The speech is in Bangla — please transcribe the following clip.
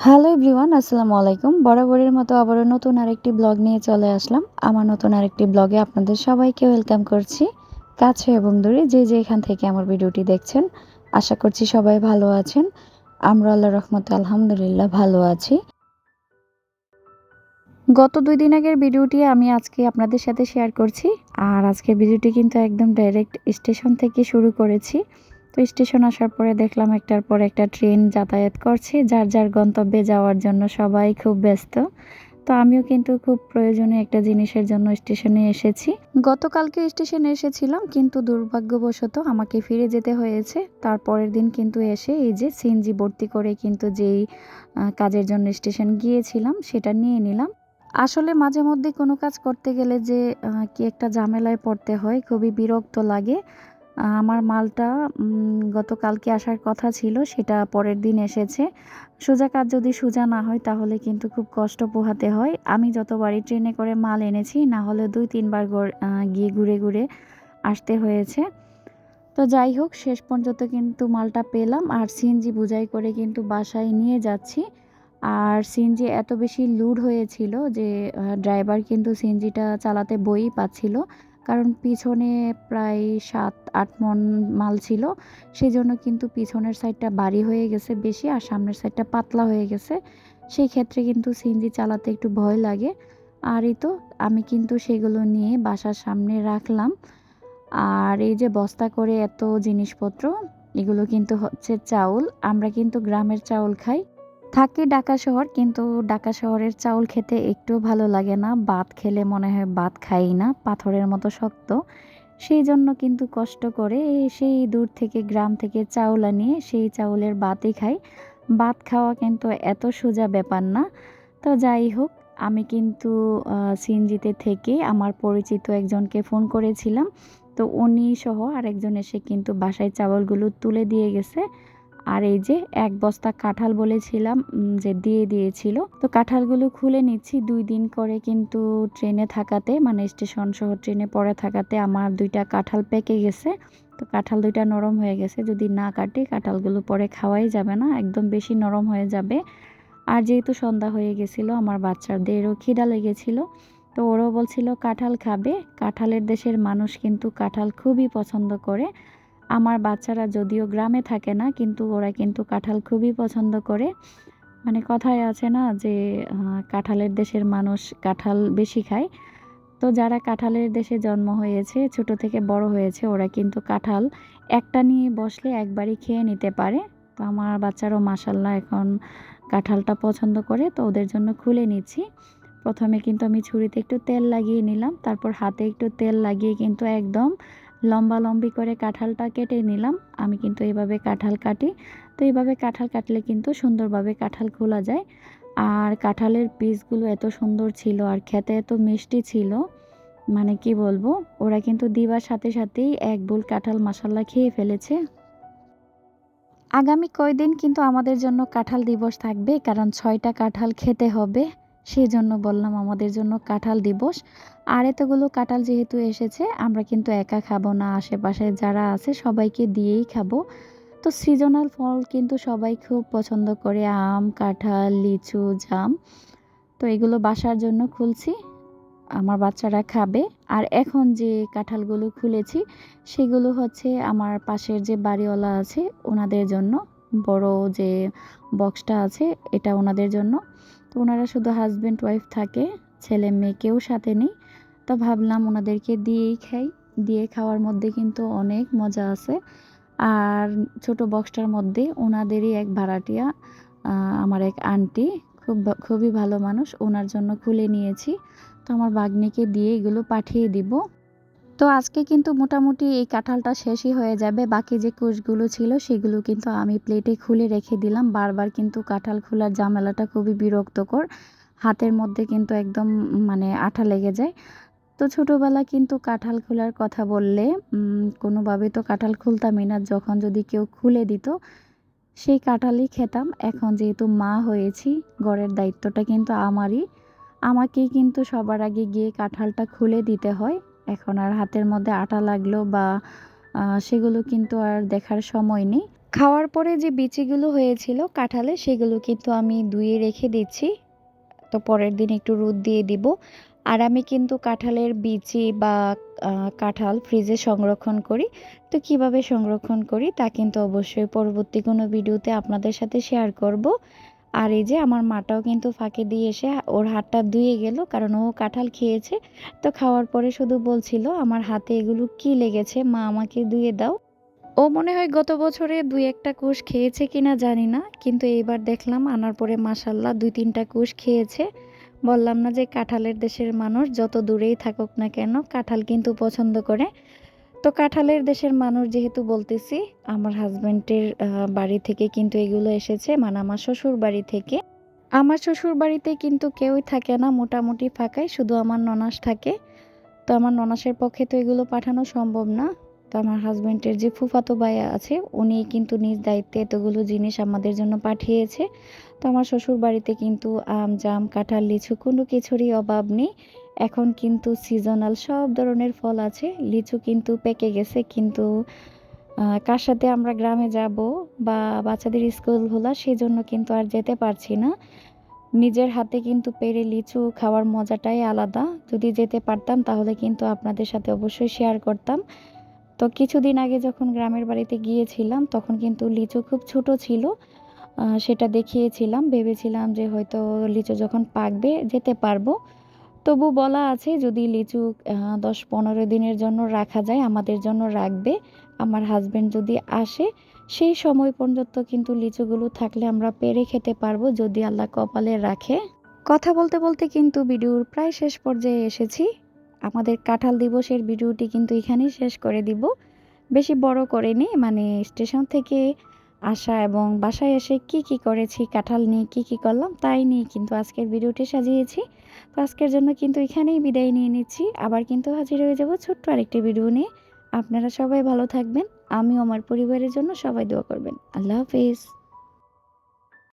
হ্যালো এভরিওয়ান আসসালামু আলাইকুম। বরাবরের মতো আবারও নতুন আরেকটি ব্লগ নিয়ে চলে আসলাম। আমার নতুন আরেকটি ব্লগে আপনাদের সবাইকে ওয়েলকাম করছি। কাছে এবং দূরে যে যে এখান থেকে আমার ভিডিওটি দেখছেন, আশা করছি সবাই ভালো আছেন। আমরা আল্লাহ রহমতে আলহামদুলিল্লাহ ভালো আছি। গত দুই দিন আগের ভিডিওটি আমি আজকে আপনাদের সাথে শেয়ার করছি। আর আজকের ভিডিওটি কিন্তু একদম ডাইরেক্ট স্টেশন থেকে শুরু করেছি। তো স্টেশন আসার পরে দেখলাম একটার পর একটা ট্রেন যাতায়াত করছে, যার যার গন্তব্যে যাওয়ার জন্য সবাই খুব ব্যস্ত। তো আমিও কিন্তু খুব প্রয়োজনীয় একটা জিনিসের জন্য স্টেশনে এসেছি। গতকালকে স্টেশনে এসেছিলাম, কিন্তু দুর্ভাগ্যবশত আমাকে ফিরে যেতে হয়েছে। তারপরের দিন কিন্তু এসে এই যে সিএনজি ভর্তি করে কিন্তু যেই কাজের জন্য স্টেশন গিয়েছিলাম, সেটা নিয়ে নিলাম। আসলে মাঝে মধ্যে কোনো কাজ করতে গেলে যে কি একটা ঝামেলায় পড়তে হয়, খুবই বিরক্ত লাগে। আমার মালটা গতকালকে আসার কথা ছিল, সেটা পরের দিন এসেছে। সোজা কাজ যদি সোজা না হয়, তাহলে কিন্তু খুব কষ্ট পোহাতে হয়। আমি যতবারই ট্রেনে করে মাল এনেছি, না হলে দুই, তিনবার গিয়ে ঘুরে ঘুরে আসতে হয়েছে। তো যাই হোক, শেষ পর্যন্ত কিন্তু মালটা পেলাম। আর সিএনজি বুঝাই করে কিন্তু বাসায় নিয়ে যাচ্ছি। আর সিএনজি এত বেশি লুড হয়েছিল যে ড্রাইভার কিন্তু সিএনজিটা চালাতে বই পাচ্ছিল। কারণ পিছনে প্রায় সাত, আট মন মাল ছিল। সেই জন্য কিন্তু পিছনের সাইডটা বাড়ি হয়ে গেছে বেশি আর সামনের সাইডটা পাতলা হয়ে গেছে। সেই ক্ষেত্রে কিন্তু সিনজি চালাতে একটু ভয় লাগে। আর এই তো আমি কিন্তু সেগুলো নিয়ে বাসার সামনে রাখলাম। আর এই যে বস্তা করে এত জিনিসপত্র, এগুলো কিন্তু হচ্ছে চাউল। আমরা কিন্তু গ্রামের চাউল খাই। থাকি ঢাকা শহর, কিন্তু ঢাকা শহরের চাউল খেতে একটু ভালো লাগে না। ভাত খেলে মনে হয় ভাত খাই না, পাথরের মতো শক্ত। সেই জন্য কিন্তু কষ্ট করে সেই দূর থেকে গ্রাম থেকে চাউল আনিয়ে সেই চাউলের ভাতই খাই। ভাত খাওয়া কিন্তু এত সোজা ব্যাপার না। তো যাই হোক, আমি কিন্তু সিএনজিতে থেকে আমার পরিচিত একজনকে ফোন করেছিলাম। তো উনি সহ আরেকজন এসে কিন্তু বাসায় চাউলগুলো তুলে দিয়ে গেছে। আর এই যে এক বস্তা কাঁঠাল বলেছিলাম যে দিয়ে দিয়েছিল। তো কাঁঠালগুলো খুলে নিচ্ছি দুই দিন করে কিন্তু ট্রেনে থাকাতে মানে স্টেশন সহ ট্রেনে পরে থাকাতে আমার দুইটা কাঁঠাল পেকে গেছে। তো কাঁঠাল দুইটা নরম হয়ে গেছে, যদি না কাটি কাঁঠালগুলো পরে খাওয়াই যাবে না, একদম বেশি নরম হয়ে যাবে। আর যেহেতু সন্ধ্যা হয়ে গেছিল, আমার বাচ্চাদেরও খিদা লেগেছিলো, তো ওরাও বলছিল, কাঁঠাল খাবে। কাঁঠালের দেশের মানুষ কিন্তু কাঁঠাল খুবই পছন্দ করে। আমার বাচ্চারা যদিও গ্রামে থাকে না, কিন্তু ওরা কিন্তু কাঁঠাল খুবই পছন্দ করে। মানে কথায় আছে না যে কাঁঠালের দেশের মানুষ কাঁঠাল বেশি খায়। তো যারা কাঁঠালের দেশে জন্ম হয়েছে, ছোট থেকে বড় হয়েছে, ওরা কিন্তু কাঁঠাল একটা নিয়ে বসলে একবারই খেয়ে নিতে পারে। তো আমার বাচ্চারও মাসাল্লাহ এখন কাঁঠালটা পছন্দ করে, তো ওদের জন্য খুলে নিচ্ছি। প্রথমে কিন্তু আমি ছুরিতে একটু তেল লাগিয়ে নিলাম, তারপর হাতে একটু তেল লাগিয়ে কিন্তু একদম লম্বা লম্বি করে কাঁঠালটা কেটে নিলাম। আমি কিন্তু এইভাবে কাঁঠাল কাটি। তো এইভাবে কাঁঠাল কাটলে কিন্তু সুন্দরভাবে কাঁঠাল খোলা যায়। আর কাঁঠালের পিসগুলো এত সুন্দর ছিল আর খেতে এত মিষ্টি ছিল মানে কি বলব, ওরা কিন্তু দিবার সাথে সাথেই এক বুল কাঁঠাল মশাল্লা খেয়ে ফেলেছে। আগামী কয়দিন কিন্তু আমাদের জন্য কাঁঠাল দিবস থাকবে, কারণ ছয়টা কাঁঠাল খেতে হবে। সেই জন্য বললাম আমাদের জন্য কাঁঠাল দিবস। আর এতগুলো কাঁঠাল যেহেতু এসেছে, আমরা কিন্তু একা খাব না। আশেপাশে যারা আছে সবাইকে দিয়েই খাব। তো সিজনাল ফল কিন্তু সবাই খুব পছন্দ করে, আম, কাঁঠাল, লিচু, জাম। তো এগুলো বাসার জন্য খুলছি, আমার বাচ্চারা খাবে। আর এখন যে কাঁঠালগুলো খুলেছি, সেগুলো হচ্ছে আমার পাশের যে বাড়িওয়ালা আছে, ওনাদের জন্য বড় যে বক্সটা আছে, এটা ওনাদের জন্য। ওনারা শুধু হাজব্যান্ড ওয়াইফ থাকে, ছেলে মেয়ে কেউ সাথে নেই। তো ভাবলাম ওনাদেরকে দিয়েই খাই। দিয়ে খাওয়ার মধ্যে কিন্তু অনেক মজা আছে। আর ছোট বক্সটার মধ্যে ওনাদেরই এক ভাড়াটিয়া আমার এক আন্টি খুব খুবই ভালো মানুষ। ওনার জন্য খুলে নিয়েছি। তো আমার বাগনিকে দিয়ে এগুলো পাঠিয়ে দিব। তো আজকে কিন্তু মোটামুটি এই কাঁঠালটা শেষই হয়ে যাবে। বাকি যে কুশগুলো ছিল সেগুলো কিন্তু আমি প্লেটে খুলে রেখে দিলাম। বারবার কিন্তু কাঁঠাল খোলার ঝামেলাটা খুবই বিরক্তকর। হাতের মধ্যে কিন্তু একদম মানে আঠা লেগে যায়। তো ছোটোবেলা কিন্তু কাঁঠাল খোলার কথা বললে কোনোভাবে তো কাঁঠাল খুলতামই না। যখন যদি কেউ খুলে দিত, সেই কাঁঠালই খেতাম। এখন যেহেতু মা হয়েছি, ঘরের দায়িত্বটা কিন্তু আমারই। আমাকেই কিন্তু সবার আগে গিয়ে কাঁঠালটা খুলে দিতে হয়। এখন আর হাতের মধ্যে আটা লাগল বা সেগুলো কিন্তু আর দেখার সময় নেই। খাওয়ার পরে যে বিচিগুলো হয়েছিল কাঁঠালে, সেগুলো কিন্তু আমি ধুয়ে রেখে দিচ্ছি। তো পরের দিন একটু রোদ দিয়ে দিব। আর আমি কিন্তু কাঁঠালের বিচি বা কাঁঠাল ফ্রিজে সংরক্ষণ করি। তো কীভাবে সংরক্ষণ করি তা কিন্তু অবশ্যই পরবর্তী কোনো ভিডিওতে আপনাদের সাথে শেয়ার করব। আর এই যে আমার মাটাও কিন্তু ফাঁকে দিয়ে এসে ওর হাতটা ধুয়ে গেল, কারণ ও কাঁঠাল খেয়েছে। তো খাওয়ার পরে শুধু বলছিল, আমার হাতে এগুলো কি লেগেছে? মা, আমাকে ধুয়ে দাও। ও মনে হয় গত বছরে দুই একটা কুশ খেয়েছে কিনা জানি না, কিন্তু এইবার দেখলাম আনার পরে মাসাল্লাহ দুই তিনটা কুশ খেয়েছে। বললাম না যে কাঁঠালের দেশের মানুষ যত দূরেই থাকুক না কেন, কাঁঠাল কিন্তু পছন্দ করে। তো কাঁঠালের দেশের মানুষ যেহেতু বলতেছি, আমার হাজব্যান্ডের বাড়ি থেকে কিন্তু এগুলো এসেছে মানে আমার শ্বশুর বাড়ি থেকে। আমার শ্বশুর বাড়িতে কিন্তু কেউই থাকে না, মোটামুটি ফাঁকাই, শুধু আমার ননাস থাকে। তো আমার ননাসের পক্ষে তো এগুলো পাঠানো সম্ভব না। আমার হাজব্যান্ডের যে ফুফাতো ভাইয়া আছে, উনি কিন্তু নিজ দায়িত্বে এতগুলো জিনিস আমাদের জন্য পাঠিয়েছে। তো আমার শ্বশুর বাড়িতে কিন্তু আম, জাম, কাঁঠাল, লিচু কোনো কিছুরই অভাব নেই। এখন কিন্তু সিজনাল সব ধরনের ফল আছে। লিচু কিন্তু পেকে গেছে, কিন্তু কার সাথে আমরা গ্রামে যাব বা বাচ্চাদের স্কুল খোলা সেই জন্য কিন্তু আর যেতে পারছি না। নিজের হাতে কিন্তু পেরে লিচু খাওয়ার মজাটাই আলাদা। যদি যেতে পারতাম, তাহলে কিন্তু আপনাদের সাথে অবশ্যই শেয়ার করতাম। তো কিছুদিন আগে যখন গ্রামের বাড়িতে গিয়েছিলাম, তখন কিন্তু লিচু খুব ছোট ছিল। সেটা দেখিয়েছিলাম, ভেবেছিলাম যে হয়তো লিচু যখন পাকবে যেতে পারব। তবু বলা আছে, যদি লিচু দশ পনেরো দিনের জন্য রাখা যায়, আমাদের জন্য রাখবে। আমার হাজবেন্ড যদি আসে, সেই সময় পর্যন্ত কিন্তু লিচুগুলো থাকলে আমরা পেরে খেতে পারব, যদি আল্লাহ কপালে রাখে। কথা বলতে বলতে কিন্তু ভিডিওর প্রায় শেষ পর্যায়ে এসেছি। আমাদের কাঁঠাল দিবসের ভিডিওটি কিন্তু এখানেই শেষ করে দিব। বেশি বড় করেনি মানে স্টেশন থেকে আসা এবং বাসায় এসে কি কি করেছি, কাঁঠাল নিয়ে কি কি করলাম তাই নিয়ে কিন্তু আজকের ভিডিওটি সাজিয়েছি। তো আজকের জন্য কিন্তু এখানেই বিদায় নিয়ে নিচ্ছি। আবার কিন্তু হাজির হয়ে যাব ছোট্ট আরেকটি ভিডিও নিয়ে। আপনারা সবাই ভালো থাকবেন। আমিও আমার পরিবারের জন্য সবাই দোয়া করবেন। আল্লাহ হাফিজ।